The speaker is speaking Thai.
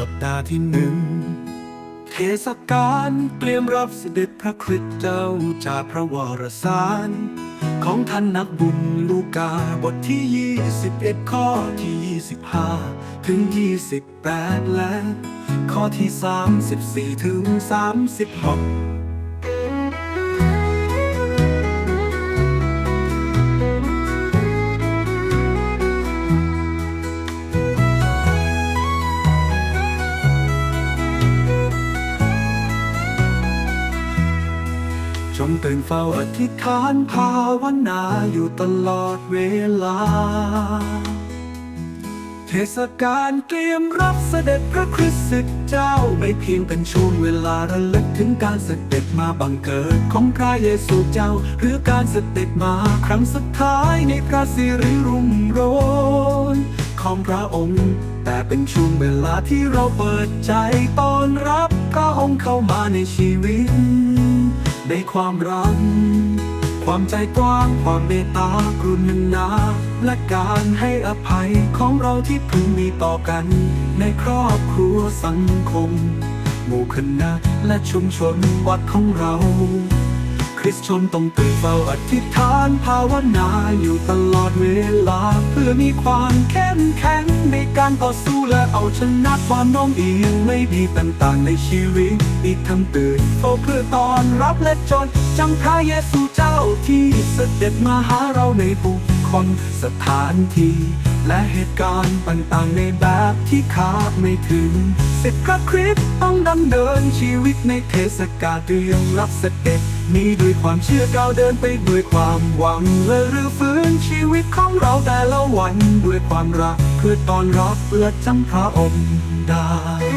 สัปดาห์ที่หนึ่งเทศกาลเตรียมรับเสด็จพระคริสต์เจ้าจากพระวรสาร ของท่านนักบุญลูกาบทที่ 21 ข้อที่ 25 ถึง 28 และ ข้อที่ 34 ถึง 36 จงตื่นเฝ้าอธิษฐานภาวนาอยู่ตลอดเวลา เทศกาลเตรียมรับเสด็จพระคริสต์เจ้าไม่เพียงเป็นช่วงเวลาระลึกถึงการเสด็จมาบังเกิดของพระเยซูเจ้า หรือการเสด็จมาครั้งสุดท้ายในพระสิริรุ่งโรจน์ของพระองค์ แต่เป็นช่วงเวลาที่เราเปิดใจต้อนรับพระองค์เข้ามาในชีวิต ในความรัก ความใจกว้างความเมตตากรุณาและการให้อภัยของเราที่พึงมีต่อกัน ในครอบครัวสังคม หมู่คณะและชุมชนวัดของเรา คริสชนต้องตื่นเฝ้าอธิษฐานภาวนาอยู่ตลอดเวลา เพื่อมีความเข้มแข็งในการต่อสู้และเอาชนะความโน้มเอียงไม่ดีต่างๆในชีวิตอีกทั้งตื่นเฝ้าเพื่อตอนรับและจดจำพระเยซูเจ้าที่เสด็จมาหาเราในบุคคลสถานที่และเหตุการณ์ต่างๆในแบบที่คาดไม่ถึงสิทธิพระคริสต์ต้องดำเนินชีวิตในเทศกาลเตรียมรับเสด็จ นี้ด้วยความเชื่อก้าวเดินไปด้วยความหวังและรื้อฟื้นชีวิตของเราแต่ละวันด้วยความรักเพื่อตอนรับและจำพระองค์ได้